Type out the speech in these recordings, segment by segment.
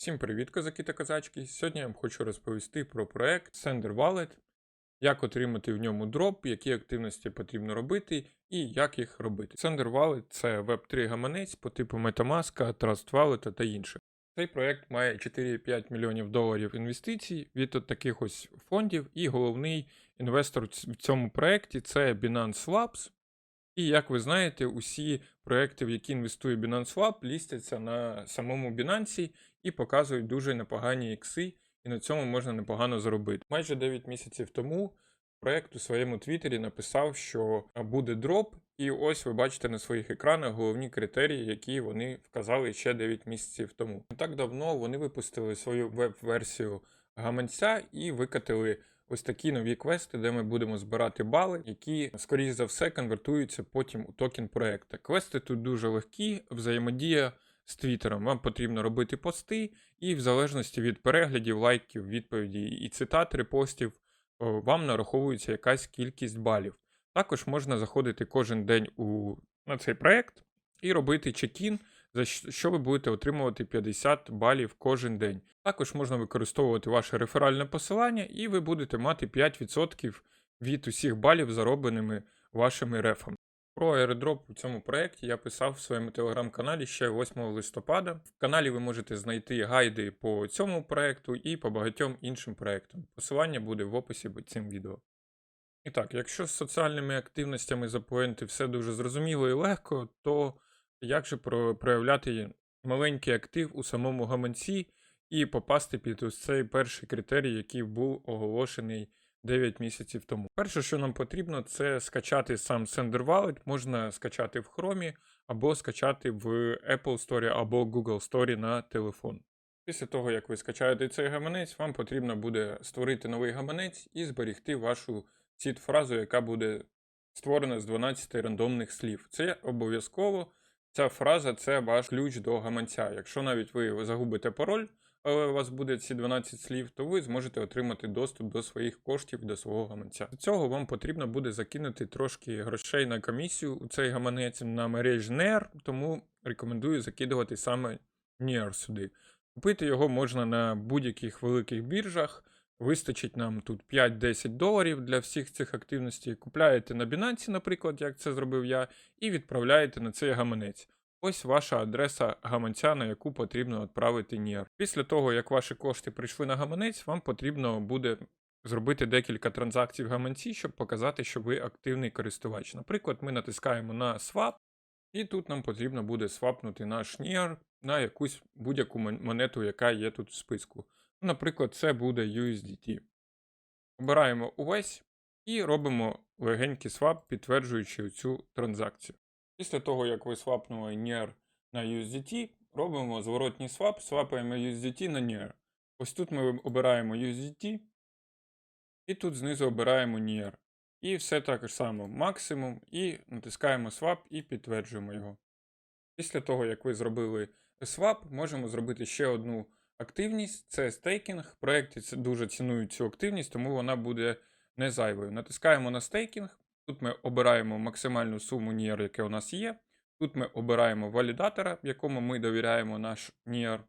Всім привіт, козаки та козачки. Сьогодні я вам хочу розповісти про проект Sender Wallet, як отримати в ньому дроп, які активності потрібно робити і як їх робити. Sender Wallet це Web3 гаманець по типу MetaMask, Trust Wallet та інших. Цей проект має 4,5 мільйонів доларів інвестицій від от таких ось фондів, і головний інвестор в цьому проекті це Binance Labs. І як ви знаєте, усі проекти, в які інвестує Binance Lab, лістяться на самому Binance і показують дуже непогані ікси, і на цьому можна непогано заробити. Майже 9 місяців тому проект у своєму твіттері написав, що буде дроп, і ось ви бачите на своїх екранах головні критерії, які вони вказали ще 9 місяців тому. Не так давно вони випустили свою веб-версію гаманця і викатили ось такі нові квести, де ми будемо збирати бали, які, скоріш за все, конвертуються потім у токен проекту. Квести тут дуже легкі, взаємодія з Твіттером. Вам потрібно робити пости, і в залежності від переглядів, лайків, відповіді і цитат репостів, вам нараховується якась кількість балів. Також можна заходити кожен день у, на цей проект і робити чекін, за що ви будете отримувати 50 балів кожен день. Також можна використовувати ваше реферальне посилання, і ви будете мати 5% від усіх балів, заробленими вашими рефами. Про аеродроп у цьому проєкті я писав в своєму телеграм-каналі ще 8 листопада. В каналі ви можете знайти гайди по цьому проєкту і по багатьом іншим проєктам. Посилання буде в описі під цим відео. І так, якщо з соціальними активностями запоінти все дуже зрозуміло і легко, то як же про- проявляти маленький актив у самому гаманці і попасти під ось цей перший критерій, який був оголошений 9 місяців тому. Перше, що нам потрібно, це скачати сам Sender Wallet. Можна скачати в Chrome або скачати в Apple Store або Google Store на телефон. Після того, як ви скачаєте цей гаманець, вам потрібно буде створити новий гаманець і зберігти вашу сід-фразу, яка буде створена з 12 рандомних слів. Це обов'язково. Ця фраза це ваш ключ до гаманця. Якщо навіть ви загубите пароль, але у вас буде ці 12 слів, то ви зможете отримати доступ до своїх коштів до свого гаманця. Для цього вам потрібно буде закинути трошки грошей на комісію у цей гаманець на мережі NER, тому рекомендую закидувати саме NER сюди. Купити його можна на будь-яких великих біржах. Вистачить нам тут 5-10 доларів для всіх цих активностей. Купляєте на Binance, наприклад, як це зробив я, і відправляєте на цей гаманець. Ось ваша адреса гаманця, на яку потрібно відправити NIR. Після того, як ваші кошти прийшли на гаманець, вам потрібно буде зробити декілька транзакцій в гаманці, щоб показати, що ви активний користувач. Наприклад, ми натискаємо на Swap, і тут нам потрібно буде свапнути наш NIR на якусь будь-яку монету, яка є тут в списку. Наприклад, це буде USDT. Обираємо увесь і робимо легенький свап, підтверджуючи цю транзакцію. Після того, як ви свапнули NIR на USDT, робимо зворотній свап, свапаємо USDT на NIR. Ось тут ми обираємо USDT, і тут знизу обираємо NIR. І все так само максимум, і натискаємо swap і підтверджуємо його. Після того, як ви зробили swap, можемо зробити ще одну активність це стейкінг. Проекти дуже цінують цю активність, тому вона буде не зайвою. Натискаємо на стейкінг. Тут ми обираємо максимальну суму NIR, яке у нас є. Тут ми обираємо валідатора, якому ми довіряємо наш NIR.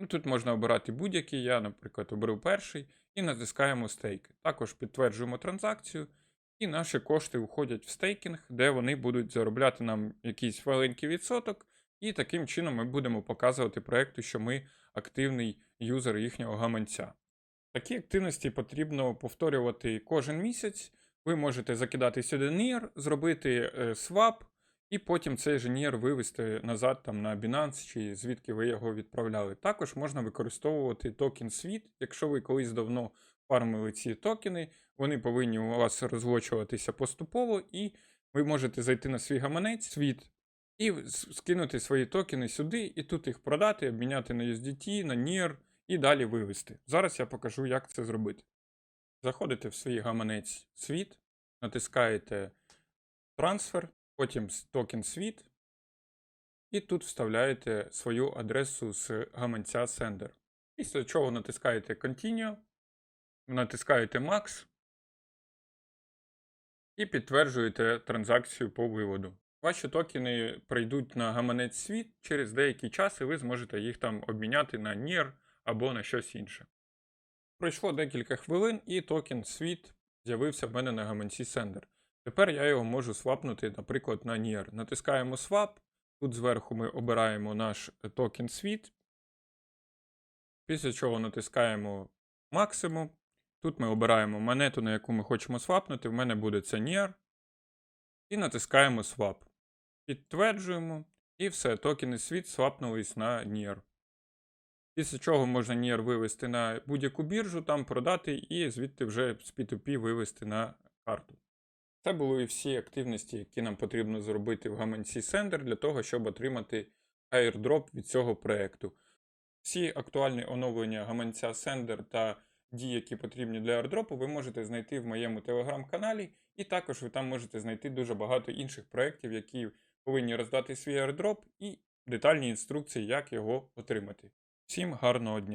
Ну, тут можна обирати будь-який. Я, наприклад, оберу перший і натискаємо стейк. Також підтверджуємо транзакцію, і наші кошти уходять в стейкінг, де вони будуть заробляти нам якийсь маленький відсоток. І таким чином ми будемо показувати проекту, що ми активний юзер їхнього гаманця. Такі активності потрібно повторювати кожен місяць. Ви можете закидати сюди NIR, зробити е, свап, і потім цей же NIR вивести назад там, на Binance чи звідки ви його відправляли. Також можна використовувати токен SWIT, якщо ви колись давно фармили ці токени, вони повинні у вас розлочуватися поступово, і ви можете зайти на свій гаманець SWIT і скинути свої токени сюди, і тут їх продати, обміняти на USDT, на NIR і далі вивести. Зараз я покажу, як це зробити. Заходите в свій гаманець Світ, натискаєте трансфер, потім токен Світ, і тут вставляєте свою адресу з гаманця Sender. Після чого натискаєте Continue, натискаєте Max і підтверджуєте транзакцію по виводу. Ваші токени прийдуть на гаманець світ через деякий час, і ви зможете їх там обміняти на NIR або на щось інше. Пройшло декілька хвилин, і токен світ з'явився в мене на гаманці Sender. Тепер я його можу свапнути, наприклад, на NIR. Натискаємо Swap. Тут зверху ми обираємо наш токен світ. Після чого натискаємо максимум. Тут ми обираємо монету, на яку ми хочемо свапнути. В мене буде це NIR. І натискаємо Swap. Підтверджуємо. І все, токени світ свапнулись на NIR. Після чого можна NIR вивести на будь-яку біржу, там продати і звідти вже з P2P вивести на карту. Це були і всі активності, які нам потрібно зробити в гаманці Sender для того, щоб отримати airdrop від цього проєкту. Всі актуальні оновлення гаманця Sender та дії, які потрібні для airdropу, ви можете знайти в моєму телеграм-каналі, і також ви там можете знайти дуже багато інших проєктів, які повинні роздати свій airdrop і детальні інструкції, як його отримати. Всім гарного дня!